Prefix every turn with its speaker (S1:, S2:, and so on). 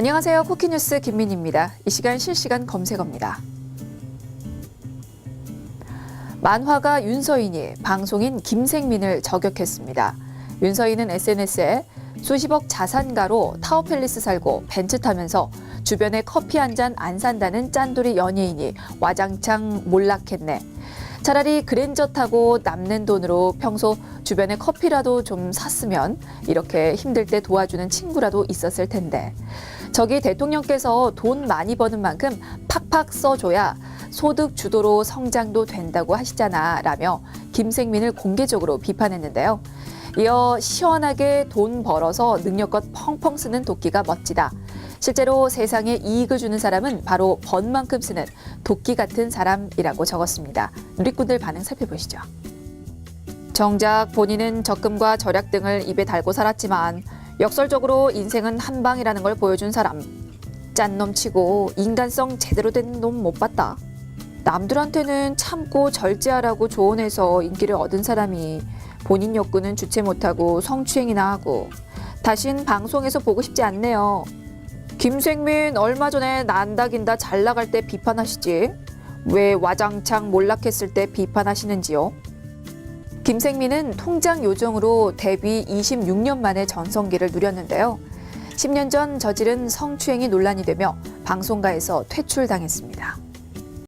S1: 안녕하세요. 쿠키뉴스 김민입니다. 이 시간 실시간 검색어입니다. 만화가 윤서인이 방송인 김생민을 저격했습니다. 윤서인은 SNS에 수십억 자산가로 타워팰리스 살고 벤츠 타면서 주변에 커피 한 잔 안 산다는 짠돌이 연예인이 와장창 몰락했네. 차라리 그랜저 타고 남는 돈으로 평소 주변에 커피라도 좀 샀으면 이렇게 힘들 때 도와주는 친구라도 있었을 텐데. 저기 대통령께서 돈 많이 버는 만큼 팍팍 써줘야 소득 주도로 성장도 된다고 하시잖아. 라며 김생민을 공개적으로 비판했는데요. 이어 시원하게 돈 벌어서 능력껏 펑펑 쓰는 도끼가 멋지다. 실제로 세상에 이익을 주는 사람은 바로 번 만큼 쓰는 도끼 같은 사람이라고 적었습니다. 누리꾼들 반응 살펴보시죠. 정작 본인은 적금과 절약 등을 입에 달고 살았지만 역설적으로 인생은 한 방이라는 걸 보여준 사람. 짠 놈치고 인간성 제대로 된 놈 못 봤다. 남들한테는 참고 절제하라고 조언해서 인기를 얻은 사람이 본인 욕구는 주체 못하고 성추행이나 하고 다신 방송에서 보고 싶지 않네요. 김생민 얼마 전에 난다긴다 잘 나갈 때 비판하시지 왜 와장창 몰락했을 때 비판하시는지요? 김생민은 통장 요정으로 데뷔 26년 만에 전성기를 누렸는데요. 10년 전 저지른 성추행이 논란이 되며 방송가에서 퇴출당했습니다.